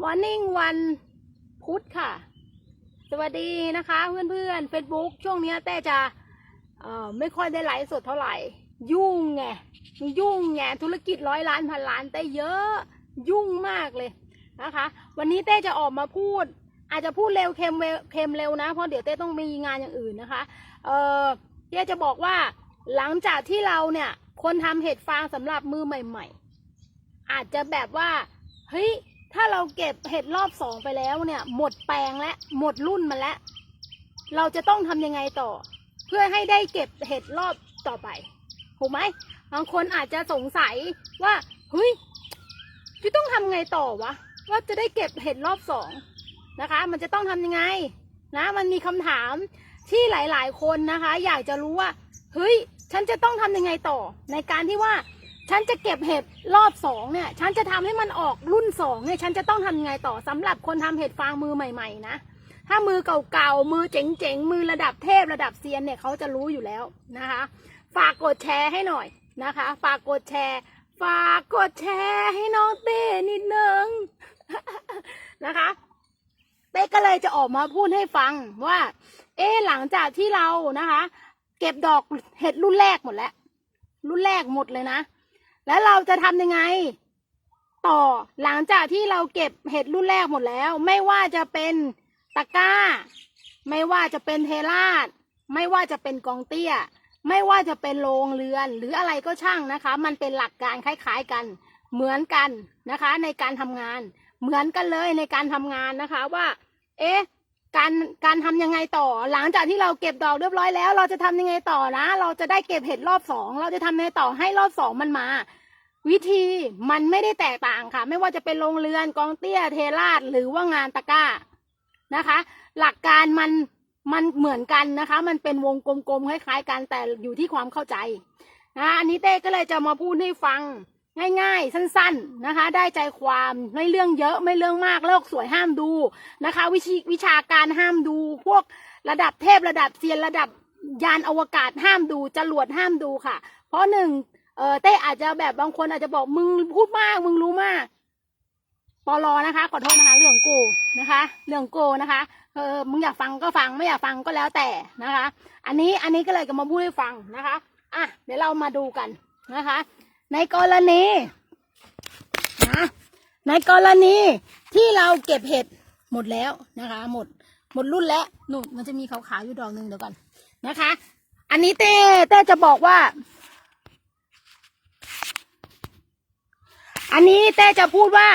มอร์นิ่งวันพุธค่ะ สวัสดีนะคะเพื่อนๆ Facebook ช่วงนี้แต่จะไม่ค่อยได้ไลฟ์สดเท่าไหร่ ยุ่งไงยุ่งไงธุรกิจร้อยล้านพันล้านแต่เยอะยุ่งมากเลยนะคะ วันนี้เต้จะออกมาพูด อาจจะพูดเร็วเค็มเค็มเร็วนะ เพราะเดี๋ยวเต้ต้องมีงานอย่างอื่นนะคะ เออเต้จะบอกว่าหลังจากที่เราเนี่ยคนทำเห็ดฟางสำหรับมือใหม่ ๆ อาจจะแบบว่าเฮ้ย ถ้าเราเก็บเห็ดรอบสองไปแล้วเนี่ย หมดแปลงและหมดรุ่นมาแล้ว เราจะต้องทำยังไงต่อ เพื่อให้ได้เก็บเห็ดรอบต่อไปถูกไหมบางคนอาจจะสงสัยว่าเฮ้ยจะต้องทำไงต่อวะว่าจะได้เก็บเห็ดรอบสองนะคะ มันจะต้องทำยังไงนะมันมีคำถามที่หลาย ๆ คนนะคะ อยากจะรู้ว่าเฮ้ยฉันจะต้องทำยังไงต่อ ในการที่ว่า ฉันจะเก็บเห็ดรอบสองเนี่ย ฉันจะทำให้มันออกรุ่นสองเนี่ย ฉันจะต้องทำยังไงต่อสำหรับคนทำเห็ดฟางมือใหม่ๆนะ ถ้ามือเก่าๆ มือเจ๋งๆ มือระดับเทพระดับเซียนเนี่ยเขาจะรู้อยู่แล้วนะคะ ฝากกดแชร์ให้หน่อยนะคะ ฝากกดแชร์ ฝากกดแชร์ให้น้องเต้นิดนึงนะคะเต้ก็เลยจะออกมาพูดให้ฟังว่า เอ๊ะหลังจากที่เรานะคะ เก็บดอกเห็ดรุ่นแรกหมดแล้ว รุ่นแรกหมดเลยนะ แล้วเราจะทำยังไง ต่อหลังจากที่เราเก็บเห็ดรุ่นแรกหมดแล้ว ไม่ว่าจะเป็นตะกร้า ไม่ว่าจะเป็นเทราดไม่ว่าจะเป็นกองเตี้ย ไม่ว่าจะเป็นโรงเรือน หรืออะไรก็ช่างนะคะ มันเป็นหลักการคล้าย ๆกัน เหมือนกันนะคะ ในการทำงาน เหมือนกันเลยในการทำงานนะคะว่า เอ๊ะ การการทำยังไงต่อ หลังจากที่เราเก็บดอกเรียบร้อยแล้ว เราจะทำยังไงต่อนะ เราจะได้เก็บเห็ดรอบสองเราจะทำยังไงต่อให้รอบสองมันมา วิธีมันไม่ได้แตกต่างค่ะ ไม่ว่าจะเป็นโรงเรือนกองเตี้ยเทราดหรือว่างานตะก้านะคะ หลักการมันมันเหมือนกันนะคะ มันเป็นวงกลมๆคล้ายๆกันแต่อยู่ที่ความเข้าใจนะอันนี้เต้ก็เลยจะมาพูดให้ฟัง ง่ายๆ สั้นๆนะคะ ได้ใจความไม่เรื่องเยอะไม่เรื่องมากโลกสวยห้ามดูนะคะ วิชวิชาการห้ามดู พวกระดับเทพระดับเซียนระดับยานอวกาศห้ามดูจรวดห้ามดูค่ะ เพราะหนึ่งเออเต้อาจจะแบบบางคนอาจจะบอกมึงพูดมากมึงรู้มากปลอนะคะขอโทษนะคะเรื่องโกนะคะ เรื่องโกนะคะเออมึงอยากฟังก็ฟังไม่อยากฟังก็แล้วแต่นะคะ อันนี้อันนี้ก็เลยจะมาพูดให้ฟังนะคะอะเดี๋ยวเรามาดูกันนะคะ ในกรณีนะในกรณีที่เราเก็บเห็ดหมดแล้วนะคะ หมดหมดรุ่นแล้วนู่นมันจะมีขาวๆอยู่ดอกหนึ่งเดี๋ยวก่อนนะคะ อันนี้เต้เต้จะบอกว่า อันนี้เต้จะพูดว่า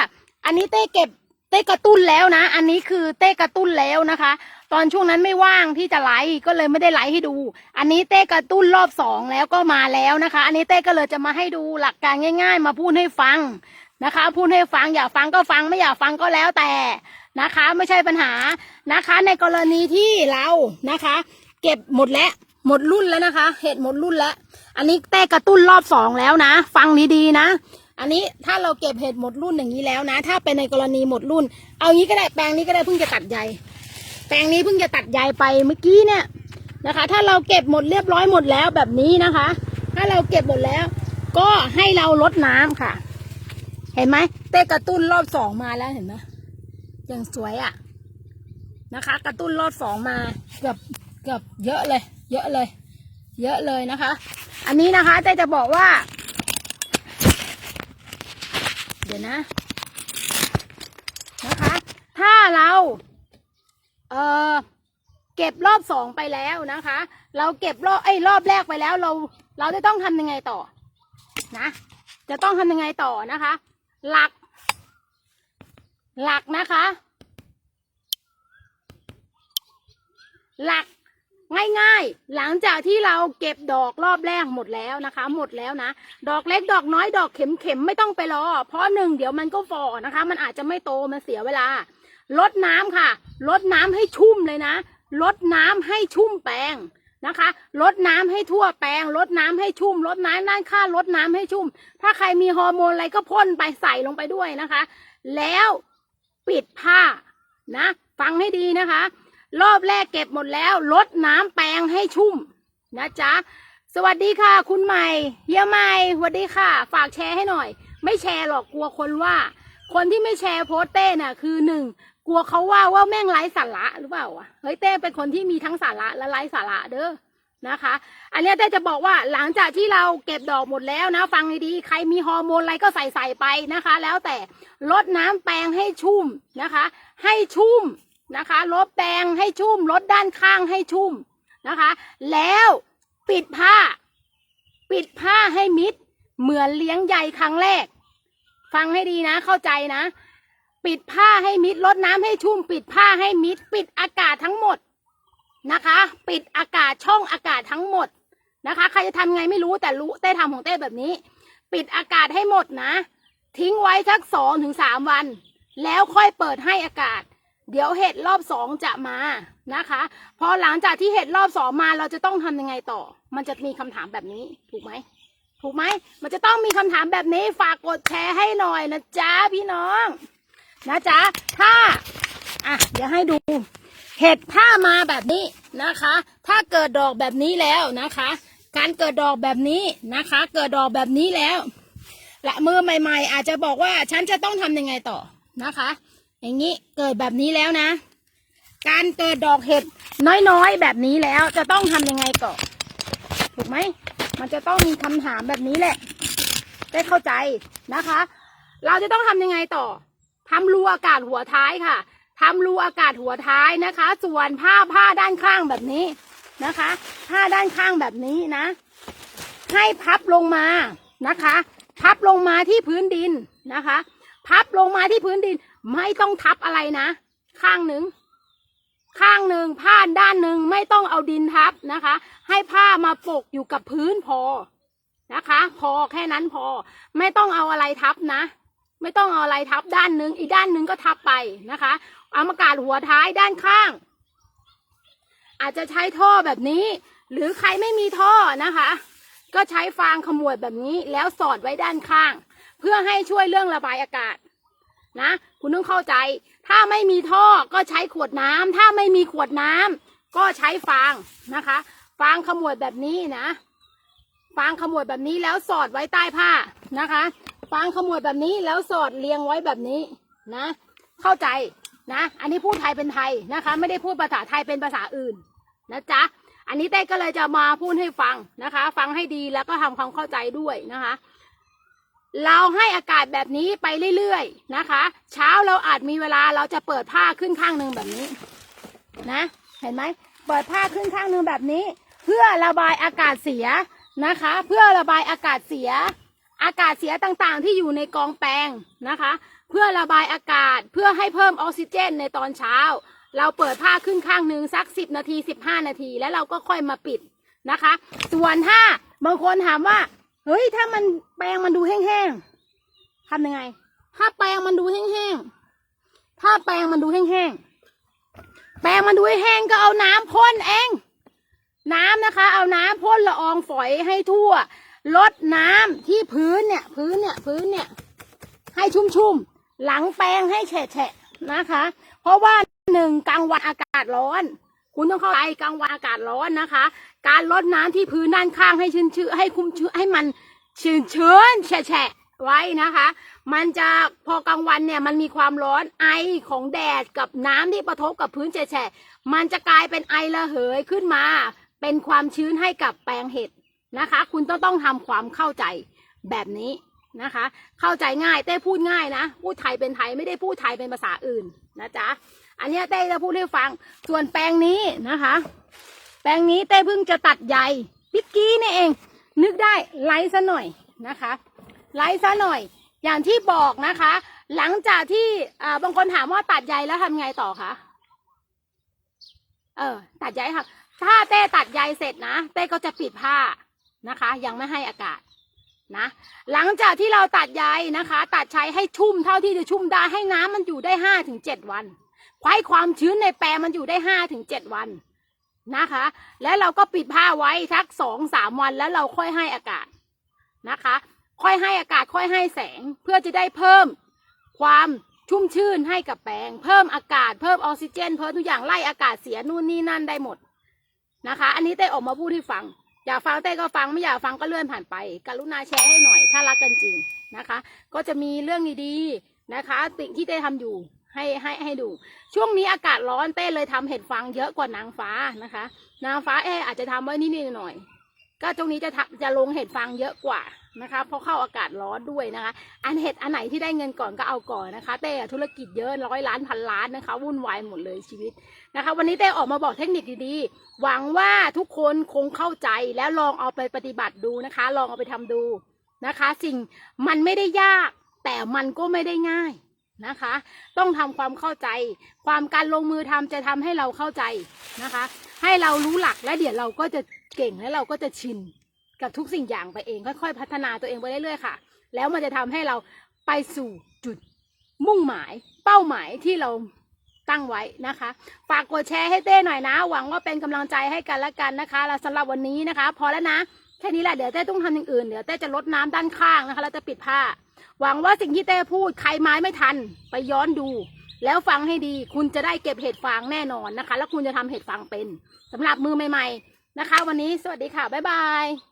อันนี้เต้เก็บเต้กระตุ้นแล้วนะ อันนี้คือเต้กระตุ้นแล้วนะคะ ตอนช่วงนั้นไม่ว่างที่จะไลฟ์ก็เลยไม่ได้ไลฟ์ให้ดู อันนี้เต้กระตุ้นรอบสองแล้วก็มาแล้วนะคะ อันนี้เต้ก็เลยจะมาให้ดูหลักการง่าย ๆ มาพูดให้ฟังนะคะ พูดให้ฟังอยากฟังก็ฟังไม่อยากฟังก็แล้วแต่นะคะ ไม่ใช่ปัญหานะคะ ในกรณีที่เรานะคะ เก็บหมดแล้วหมดรุ่นแล้วนะคะ เห็ดหมดรุ่นแล้ว อันนี้เต้กระตุ้นรอบสองแล้วนะ ฟังดีๆนะ อันนี้ถ้าเราเก็บเห็ดหมดรุ่นอย่างนี้แล้วนะ ถ้าเป็นในกรณีหมดรุ่น เอางี้ก็ได้แปลงนี้ก็ได้เพิ่งจะตัดใย แปลงนี้เพิ่งจะตัดใยไปเมื่อกี้เนี่ยนะคะ ถ้าเราเก็บหมดเรียบร้อยหมดแล้วแบบนี้นะคะ ถ้าเราเก็บหมดแล้ว ก็ให้เราลดน้ำค่ะ เห็นไหมเต้กระตุ้นรอบสองมาแล้วเห็นไหมอย่างสวยอะ่ะนะคะ กระตุ้นรอบสองมาเกือบเกือบเยอะเลย เยอะเลย เยอะเลยนะคะ อันนี้นะคะเต้จะบอกว่า เดี๋ยวนะ นะคะ ถ้าเรา เออเก็บรอบสองไปแล้วนะคะ เราเก็บรอบไอ้รอบแรกไปแล้วเราเราจะต้องทำยังไงต่อนะ จะต้องทำยังไงต่อนะคะ หลัก หลักนะคะ หลักง่ายๆ หลังจากที่เราเก็บดอกรอบแรกหมดแล้วนะคะ หมดแล้วนะ ดอกเล็กดอกน้อยดอกเข็มเข็มๆไม่ต้องไปรอ เพราะหนึ่งเดี๋ยวมันก็ฝ่อนะคะ มันอาจจะไม่โตมันเสียเวลา ลดน้ำค่ะลดน้ำให้ชุ่มเลยนะลดน้ำให้ชุ่มแปลงนะคะลดน้ำให้ทั่วแปลงลดน้ำให้ชุ่มลดน้ำด้านข้างลดน้ำให้ชุ่ม ถ้าใครมีฮอร์โมนอะไรก็พ่นไปใส่ลงไปด้วยนะคะ แล้วปิดผ้านะ ฟังให้ดีนะคะ รอบแรกเก็บหมดแล้วลดน้ำแปลงให้ชุ่มนะจ๊ะสวัสดีค่ะ คุณใหม่เฮียใหม่สวัสดีค่ะ ฝากแชร์ให้หน่อย ไม่แชร์หรอกกลัวคนว่า คนที่ไม่แชร์โพสต์เต้น่ะคือหนึ่ง กลัวเขาว่าว่าแม่งไร้สาระหรือเปล่าวะเฮ้ยเต้เป็นคนที่มีทั้งสาระและไร้สาระเด้อนะคะ อันนี้เต้จะบอกว่าหลังจากที่เราเก็บดอกหมดแล้วนะ ฟังดีๆใครมีฮอร์โมนอะไรก็ใส่ใส่ไปนะคะ แล้วแต่ลดน้ำแปรงให้ชุ่มนะคะ ให้ชุ่มนะคะ ลดแปรงให้ชุ่ม ลดด้านข้างให้ชุ่มนะคะ แล้วปิดผ้า ปิดผ้าให้มิด เหมือนเลี้ยงใยครั้งแรก ฟังให้ดีนะเข้าใจนะ ปิดผ้าให้มิดลดน้ำให้ชุ่ม ปิดผ้าให้มิด ปิดอากาศทั้งหมดนะคะ ปิดอากาศช่องอากาศทั้งหมดนะคะ ใครจะทำไงไม่รู้แต่รู้เต้ทำของเต้แบบนี้ ปิดอากาศให้หมดนะ ทิ้งไว้สักสองถึงสามวัน แล้วค่อยเปิดให้อากาศ เดี๋ยวเห็ดรอบสองจะมานะคะ พอหลังจากที่เห็ดรอบสองมาเราจะต้องทำยังไงต่อ มันจะมีคำถามแบบนี้ถูกไหมถูกไหมมันจะต้องมีคำถามแบบนี้ฝากกดแชร์ให้หน่อยนะจ๊ะพี่น้อง นะจ๊ะถ้าอะเดี๋ยวให้ดู เห็ดถ้ามาแบบนี้นะคะ ถ้าเกิดดอกแบบนี้แล้วนะคะ การเกิดดอกแบบนี้นะคะ เกิดดอกแบบนี้แล้วและมือใหม่ ๆ อาจจะบอกว่าฉันจะต้องทำยังไงต่อนะคะ อย่างนี้เกิดแบบนี้แล้วนะ การเกิดดอกเห็ดน้อยๆแบบนี้แล้วจะต้องทำยังไงก่อนถูกไหมมันจะต้องมีคำถามแบบนี้แหละ ได้เข้าใจนะคะ เราจะต้องทำยังไงต่อ ทำรูอากาศหัวท้ายค่ะทำรูอากาศหัวท้ายนะคะ ส่วนผ้าผ้าด้านข้างแบบนี้นะคะ ผ้าด้านข้างแบบนี้นะ ให้พับลงมานะคะ พับลงมาที่พื้นดินนะคะ พับลงมาที่พื้นดินไม่ต้องทับอะไรนะ ข้างหนึ่งข้างหนึ่งผ้าด้านหนึ่งไม่ต้องเอาดินทับนะคะ ให้ผ้ามาปกอยู่กับพื้นพอนะคะ พอแค่นั้นพอไม่ต้องเอาอะไรทับนะ ไม่ต้องเอาอะไรทับด้านหนึ่งอีกด้านหนึ่งก็ทับไปนะคะเอามากาดหัวท้ายด้านข้าง อาจจะใช้ท่อแบบนี้ หรือใครไม่มีท่อนะคะ ก็ใช้ฟางขมวดแบบนี้แล้วสอดไว้ด้านข้าง เพื่อให้ช่วยเรื่องระบายอากาศนะ คุณต้องเข้าใจ ถ้าไม่มีท่อก็ใช้ขวดน้ำถ้าไม่มีขวดน้ำก็ใช้ฟางนะคะ ฟางขมวดแบบนี้นะ ฟางขมวดแบบนี้แล้วสอดไว้ใต้ผ้านะคะ ฟางขมวดแบบนี้แล้วสอดเรียงไว้แบบนี้นะ เข้าใจนะ อันนี้พูดไทยเป็นไทยนะคะ ไม่ได้พูดภาษาไทยเป็นภาษาอื่นนะจ๊ะอันนี้เต้ก็เลยจะมาพูดให้ฟังนะคะ ฟังให้ดีแล้วก็ทำความเข้าใจด้วยนะคะ เราให้อากาศแบบนี้ไปเรื่อยๆนะคะ เช้าเราอาจมีเวลาเราจะเปิดผ้าขึ้นข้างหนึ่งแบบนี้นะ เห็นไหมเปิดผ้าขึ้นข้างหนึ่งแบบนี้ เพื่อระบายอากาศเสียนะคะ เพื่อระบายอากาศเสีย อากาศเสียต่างๆ ที่อยู่ในกองแปลงนะคะ เพื่อระบายอากาศเพื่อให้เพิ่มออกซิเจนในตอนเช้า เราเปิดผ้าขึ้นข้างหนึ่งสักสิบนาทีสิบห้านาที แล้วเราก็ค่อยมาปิดนะคะ ส่วนถ้าบางคนถามว่าเฮ้ยถ้ามันแปลงมันดูแห้งๆทำยังไง ถ้าแปลงมันดูแห้งๆถ้าแปลงมันดูแห้งๆแปลงมันดูแห้งก็เอาน้ำพ่นเอง น้ำนะคะ เอาน้ำพ่นละอองฝอยให้ทั่ว ลดน้ำที่พื้นเนี่ย พื้นเนี่ย พื้นเนี่ย ให้ชุ่มๆ หลังแปรงให้แฉะๆนะคะ เพราะว่าหนึ่งกลางวันอากาศร้อน คุณต้องเข้าใจกลางวันอากาศร้อนนะคะ การลดน้ำที่พื้นด้านข้างให้ชื้นชื้นให้คุ้มชื้นให้มันชื้นชื้นแฉะไว้นะคะ มันจะพอกลางวันเนี่ยมันมีความร้อนไอของแดดกับน้ำที่กระทบกับพื้นแฉะมันจะกลายเป็นไอระเหยขึ้นมา เป็นความชื้นให้กับแปลงเห็ด นะคะ คุณต้องต้องทำความเข้าใจแบบนี้นะคะ เข้าใจง่ายเต้พูดง่ายนะ พูดไทยเป็นไทยไม่ได้พูดไทยเป็นภาษาอื่นนะจ๊ะ อันนี้เต้จะพูดให้ฟัง ส่วนแปลงนี้นะคะ แปลงนี้เต้เพิ่งจะตัดใยปิกกี้นี่เอง นึกได้ไลฟ์ซะหน่อยนะคะ ไลฟ์ซะหน่อย อย่างที่บอกนะคะ หลังจากที่อ่าบางคนถามว่าตัดใยแล้วทำไงต่อคะ เออ ตัดใยค่ะ ถ้าเต้ตัดใยเสร็จนะ เต้ก็จะปิดผ้า นะคะ ยังไม่ให้อากาศนะ หลังจากที่เราตัดใยนะคะ ตัดใช้ให้ชุ่มเท่าที่จะชุ่มได้ให้น้ำมันอยู่ได้ห้าถึงเจ็ดวันให้ความชื้นในแปลงมันอยู่ได้ห้าถึงเจ็ดวันนะคะ แล้วเราก็ปิดผ้าไว้ทักสองสามวันแล้วเราค่อยให้อากาศนะคะ ค่อยให้อากาศค่อยให้แสงเพื่อจะได้เพิ่มความชุ่มชื่นให้กับแปลง เพิ่มอากาศเพิ่มออกซิเจน เพิ่มทุกอย่างไล่อากาศเสียนู่นนี่นั่นได้หมดนะคะ อันนี้เต้ออกมาพูดให้ฟัง อยากฟังเต้ก็ฟังไม่อยากฟังก็เลื่อนผ่านไป กรุณาแชร์ให้หน่อยถ้ารักกันจริงนะคะ ก็จะมีเรื่องดีๆนะคะสิ่งที่เต้ทำอยู่ให้ให้ให้ดู ช่วงนี้อากาศร้อนเต้เลยทำเห็ดฟางเยอะกว่านางฟ้านะคะ นางฟ้าเออาจจะทำไว้นิดหน่อย ก็ตรงนี้จะจะลงเห็ดฟางเยอะกว่า นะคะ เพราะเข้าอากาศร้อนด้วยนะคะ อันเห็ดอันไหนที่ได้เงินก่อนก็เอาก่อนนะคะ เต้ธุรกิจเยอะร้อยล้านพันล้านนะคะวุ่นวายหมดเลยชีวิตนะคะ วันนี้เต้ออกมาบอกเทคนิคดีๆ หวังว่าทุกคนคงเข้าใจแล้วลองเอาไปปฏิบัติดูนะคะ ลองเอาไปทำดูนะคะ สิ่งมันไม่ได้ยาก แต่มันก็ไม่ได้ง่ายนะคะ ต้องทำความเข้าใจ ความการลงมือทำจะทำให้เราเข้าใจนะคะ ให้เรารู้หลักและเดี๋ยวเราก็จะเก่งและเราก็จะชิน กับทุกสิ่งอย่างไปเองค่อยๆ พัฒนาตัวเองไปเรื่อยๆค่ะ แล้วมันจะทำให้เราไปสู่จุดมุ่งหมาย เป้าหมายที่เราตั้งไว้นะคะ ฝากกดแชร์ให้เต้หน่อยนะ หวังว่าเป็นกำลังใจให้กันและกันนะคะแล้วสำหรับวันนี้นะคะ พอแล้วนะแค่นี้แหละเดี๋ยวเต้ต้องทำอย่างอื่นเดี๋ยวเต้จะลดน้ำด้านข้างนะคะแล้วจะปิดผ้า หวังว่าสิ่งที่เต้พูดใครไม้ไม่ทันไปย้อนดู แล้วฟังให้ดีคุณจะได้เก็บเห็ดฟางแน่นอนนะคะ แล้วคุณจะทำเห็ดฟางเป็นสำหรับมือใหม่ ๆนะคะ วันนี้สวัสดีค่ะบ๊ายบาย